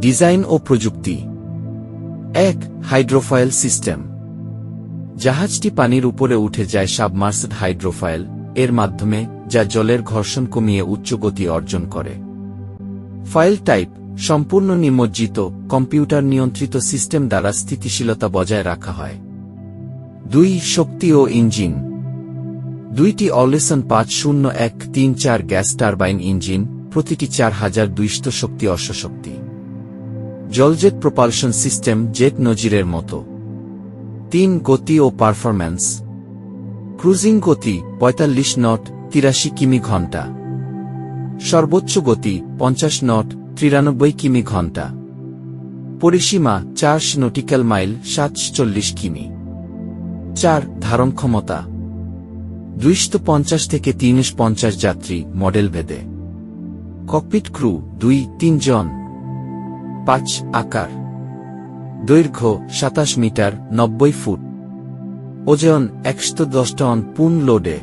Design ও প্রযুক্তি। এক hydrofoil system. জাহাজটি পানির উপরে উঠে যায় সাবমার্সড হাইড্রোফাইল, এর মাধ্যমে, যা জলের ঘর্ষণ কমিয়ে উচ্চ গতি অর্জন করে। ফাইল টাইপ, সম্পূর্ণ নিমজ্জিত, কম্পিউটার নিয়ন্ত্রিত সিস্টেম দ্বারা স্থিতিশীলতা বজায় রাখা হয়। দুই, শক্তি ও ইঞ্জিন। দুইটি অলেসন পাঁচ শূন্য এক তিন চার গ্যাস টারবাইন ইঞ্জিন, প্রতিটি চার হাজার দুইশত শক্তি অশ্বশক্তি। জলজেট প্রপালশন সিস্টেম জেট নজিরের মতো। তিন গতি ও পারফরম্যান্স ক্রুজিং গতি পঁয়তাল্লিশ নট তিরাশি কিমি ঘণ্টা। সর্বোচ্চ গতি পঞ্চাশ নট তিরানব্বই কিমি ঘণ্টা। পরিসীমা চার নটিক্যাল মাইল সাতচল্লিশ কিমি। চার ধারণ ক্ষমতা। দুইশো পঞ্চাশ থেকে তিনশ পঞ্চাশ যাত্রী মডেল ভেদে। ককপিট ক্রু দুই তিন জন পাঁচ আকার। দৈর্ঘ্য সাতাশ মিটার নব্বই ফুট। ওজন একশো দশ টন পুন লোডে।